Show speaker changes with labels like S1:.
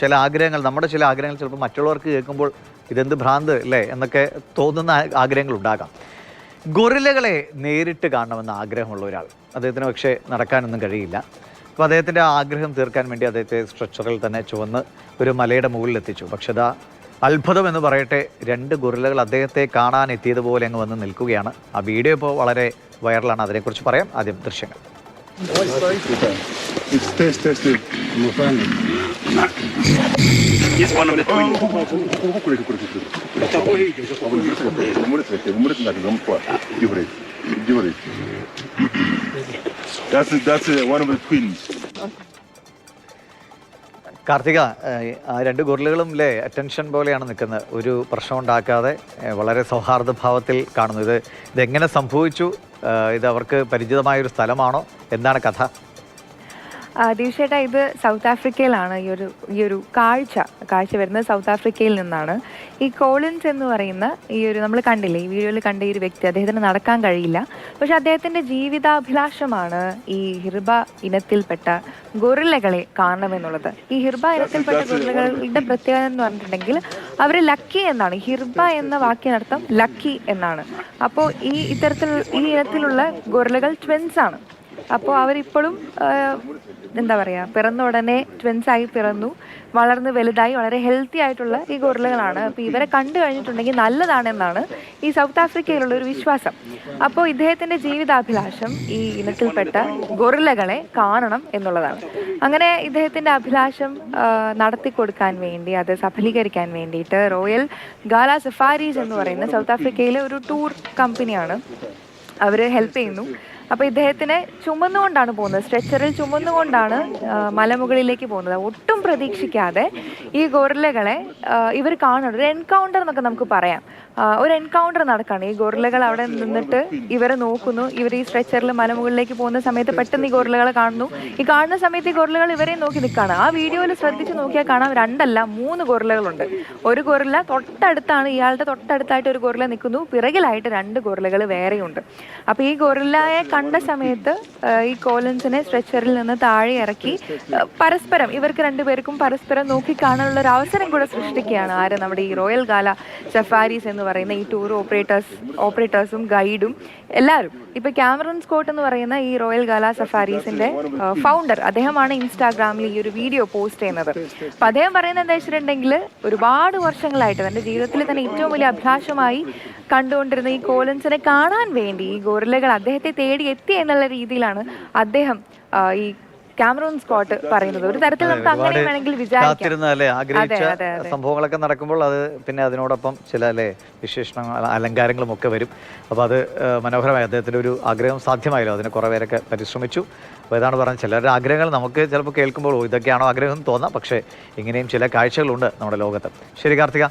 S1: ചില ആഗ്രഹങ്ങൾ നമ്മുടെ ചില ആഗ്രഹങ്ങൾ ചിലപ്പോൾ മറ്റുള്ളവർക്ക് കേൾക്കുമ്പോൾ ഇതെന്ത് ഭ്രാന്ത് അല്ലേ എന്നൊക്കെ തോന്നുന്ന ആഗ്രഹങ്ങൾ ഉണ്ടാകാം. ഗൊറിലകളെ നേരിട്ട് കാണണമെന്ന ആഗ്രഹമുള്ള ഒരാൾ. അദ്ദേഹത്തിന് പക്ഷേ നടക്കാനൊന്നും കഴിയില്ല. അപ്പോൾ അദ്ദേഹത്തിന്റെ ആഗ്രഹം തീർക്കാൻ വേണ്ടി അദ്ദേഹത്തെ സ്ട്രെച്ചറിൽ തന്നെ ചുവന്ന് ഒരു മലയുടെ മുകളിൽ എത്തിച്ചു പക്ഷെ അതാ അത്ഭുതം എന്ന് പറയട്ടെ രണ്ട് ഗൊറിലകൾ അദ്ദേഹത്തെ കാണാൻ എത്തിയതുപോലെ അങ്ങ് വന്ന് നിൽക്കുകയാണ്. ആ വീഡിയോ ഇപ്പോൾ വളരെ വൈറലാണ്. അതിനെക്കുറിച്ച് പറയാം ആദ്യം ദൃശ്യങ്ങൾ.
S2: It's test, test it.
S3: Of the twins.
S2: That's it, that's it, one of the twins.
S1: Karthika ആ രണ്ട് ഗുരുളുകളും അല്ലേ അറ്റൻഷൻ പോലെയാണ് നിൽക്കുന്നത് ഒരു പ്രശ്നം ഉണ്ടാക്കാതെ വളരെ സൗഹാർദ്ദ ഭാവത്തിൽ കാണുന്നു ഇത് ഇതെങ്ങനെ സംഭവിച്ചു ഇത് അവർക്ക് പരിചിതമായൊരു സ്ഥലമാണോ എന്താണ് കഥ
S4: തീർച്ചയായിട്ടും ഇത് സൗത്ത് ആഫ്രിക്കയിലാണ് ഈ ഒരു ഈ ഒരു കാഴ്ച കാഴ്ച വരുന്നത് സൗത്ത് ആഫ്രിക്കയിൽ നിന്നാണ്. ഈ കോളിൻസ് എന്ന് പറയുന്ന ഈ ഒരു നമ്മൾ കണ്ടില്ലേ ഈ വീഡിയോയിൽ കണ്ട ഈ ഒരു വ്യക്തി അദ്ദേഹത്തിന് നടക്കാൻ കഴിയില്ല. പക്ഷെ അദ്ദേഹത്തിന്റെ ജീവിതാഭിലാഷമാണ് ഈ ഹിർബ ഇനത്തിൽപ്പെട്ട ഗൊറില്ലകളെ കാണണമെന്നുള്ളത് ഈ ഹിർബ ഇനത്തിൽപ്പെട്ട ഗൊറില്ലകളുടെ പ്രത്യേകത എന്ന് പറഞ്ഞിട്ടുണ്ടെങ്കിൽ അവർ ലക്കി എന്നാണ്. ഹിർബ എന്ന വാക്കിനർത്ഥം ലക്കി എന്നാണ്. അപ്പോൾ ഈ ഇത്തരത്തിൽ ഈ ഇനത്തിലുള്ള ഗൊറില്ലകൾ ട്വിൻസ് ആണ് അപ്പോൾ അവരിപ്പോഴും എന്താ പറയുക പിറന്ന ഉടനെ ട്വിൻസായി പിറന്നു. വളർന്ന് വലുതായി വളരെ ഹെൽത്തി ആയിട്ടുള്ള ഈ ഗൊറിലകളാണ് അപ്പോൾ ഇവരെ കണ്ടു കഴിഞ്ഞിട്ടുണ്ടെങ്കിൽ നല്ലതാണെന്നാണ് ഈ സൗത്ത് ആഫ്രിക്കയിലുള്ള ഒരു വിശ്വാസം. അപ്പോൾ ഇദ്ദേഹത്തിന്റെ ജീവിതാഭിലാഷം ഈ ഇനത്തിൽപ്പെട്ട ഗൊറിലകളെ കാണണം എന്നുള്ളതാണ്. അങ്ങനെ ഇദ്ദേഹത്തിന്റെ അഭിലാഷം നടത്തി കൊടുക്കാൻ വേണ്ടി അത് സഫലീകരിക്കാൻ വേണ്ടിയിട്ട് റോയൽ ഗാല സഫാരീസ് എന്ന് പറയുന്ന സൗത്ത് ആഫ്രിക്കയിലെ ഒരു ടൂർ കമ്പനിയാണ് അവർ ഹെൽപ്പ് ചെയ്യുന്നു. അപ്പോൾ ഇദ്ദേഹത്തിനെ ചുമന്നുകൊണ്ടാണ് പോകുന്നത്. സ്ട്രെച്ചറിൽ ചുമന്നുകൊണ്ടാണ് മലമുകളിലേക്ക് പോകുന്നത്. ഒട്ടും പ്രതീക്ഷിക്കാതെ ഈ ഗൊറില്ലകളെ ഇവർ കാണുന്നുണ്ട്. ഒരു എൻകൗണ്ടർ എന്നൊക്കെ നമുക്ക് പറയാം. ഒരു എൻകൗണ്ടർ നടക്കുകയാണ് ഈ ഗൊറില്ലകൾ അവിടെ നിന്നിട്ട് ഇവരെ നോക്കുന്നു. ഇവർ ഈ സ്ട്രെച്ചറിൽ മലമുകളിലേക്ക് പോകുന്ന സമയത്ത് പെട്ടെന്ന് ഈ ഗൊറില്ലകളെ കാണുന്നു. ഈ കാണുന്ന സമയത്ത് ഈ ഗൊറില്ലകൾ ഇവരെ നോക്കി നിൽക്കുകയാണ്. ആ വീഡിയോയിൽ ശ്രദ്ധിച്ച് നോക്കിയാൽ കാണാം രണ്ടല്ല മൂന്ന് ഗൊറില്ലകളുണ്ട്. ഒരു ഗൊറില്ല തൊട്ടടുത്താണ് ഇയാളുടെ തൊട്ടടുത്തായിട്ട് ഒരു ഗൊറില്ല നിൽക്കുന്നു. പിറകിലായിട്ട് രണ്ട് ഗൊറില്ലകൾ വേറെയുണ്ട്. അപ്പോൾ ഈ ഗൊറില്ലയെ കണ്ട സമയത്ത് ഈ കോലൻസിനെ സ്ട്രെച്ചറിൽ നിന്ന് താഴെ ഇറക്കി പരസ്പരം ഇവർക്ക് രണ്ടുപേർക്കും പരസ്പരം നോക്കി കാണാനുള്ള ഒരു അവസരം കൂടെ സൃഷ്ടിക്കുകയാണ്. ആര്? നമ്മുടെ ഈ റോയൽ ഗാല സഫാരീസ് എന്ന് പറയുന്ന ഈ ടൂർ ഓപ്പറേറ്റേഴ്സ് ഓപ്പറേറ്റേഴ്സും ഗൈഡും എല്ലാവരും. ഇപ്പൊ ക്യാമറൺ സ്കോട്ട് എന്ന് പറയുന്ന ഈ റോയൽ ഗാല സഫാരീസിന്റെ ഫൗണ്ടർ അദ്ദേഹമാണ് ഇൻസ്റ്റാഗ്രാമിൽ ഈ ഒരു വീഡിയോ പോസ്റ്റ് ചെയ്യുന്നത്. അപ്പൊ അദ്ദേഹം പറയുന്നത് എന്താ വെച്ചിട്ടുണ്ടെങ്കിൽ ഒരുപാട് വർഷങ്ങളായിട്ട് തന്റെ ജീവിതത്തിൽ തന്നെ ഏറ്റവും വലിയ അഭിലാഷമായി കണ്ടുകൊണ്ടിരുന്ന ഈ കോലൻസിനെ കാണാൻ വേണ്ടി ഈ ഗോറിലകൾ അദ്ദേഹത്തെ തേടി എത്തി എന്നുള്ള രീതിയിലാണ് അദ്ദേഹം ഈ ക്യാമറൂൺ സ്കോട്ട് പറയുന്നത്. ഒരു തരത്തിൽ നമുക്ക് അങ്ങനെ വേണമെങ്കിൽ
S1: ആഗ്രഹിച്ച. സംഭവങ്ങളൊക്കെ നടക്കുമ്പോൾ അത് പിന്നെ അതിനോടൊപ്പം ചില അല്ലേ വിശേഷണങ്ങൾ അലങ്കാരങ്ങളും ഒക്കെ വരും. അപ്പോൾ അത് മനോഹരമായി അദ്ദേഹത്തിന്റെ ഒരു ആഗ്രഹം സാധ്യമായല്ലോ. അതിന് കുറേ പേരൊക്കെ പരിശ്രമിച്ചു. അപ്പോൾ ഇതാണ് പറഞ്ഞത്. ചിലരുടെ ആഗ്രഹങ്ങൾ നമുക്ക് ചിലപ്പോൾ കേൾക്കുമ്പോൾ "ഓ, ഇതൊക്കെയാണോ ആഗ്രഹം തോന്നാം. പക്ഷേ ഇങ്ങനെയും ചില കാഴ്ചകളുണ്ട് നമ്മുടെ ലോകത്ത്. ശരി കാർത്തിക.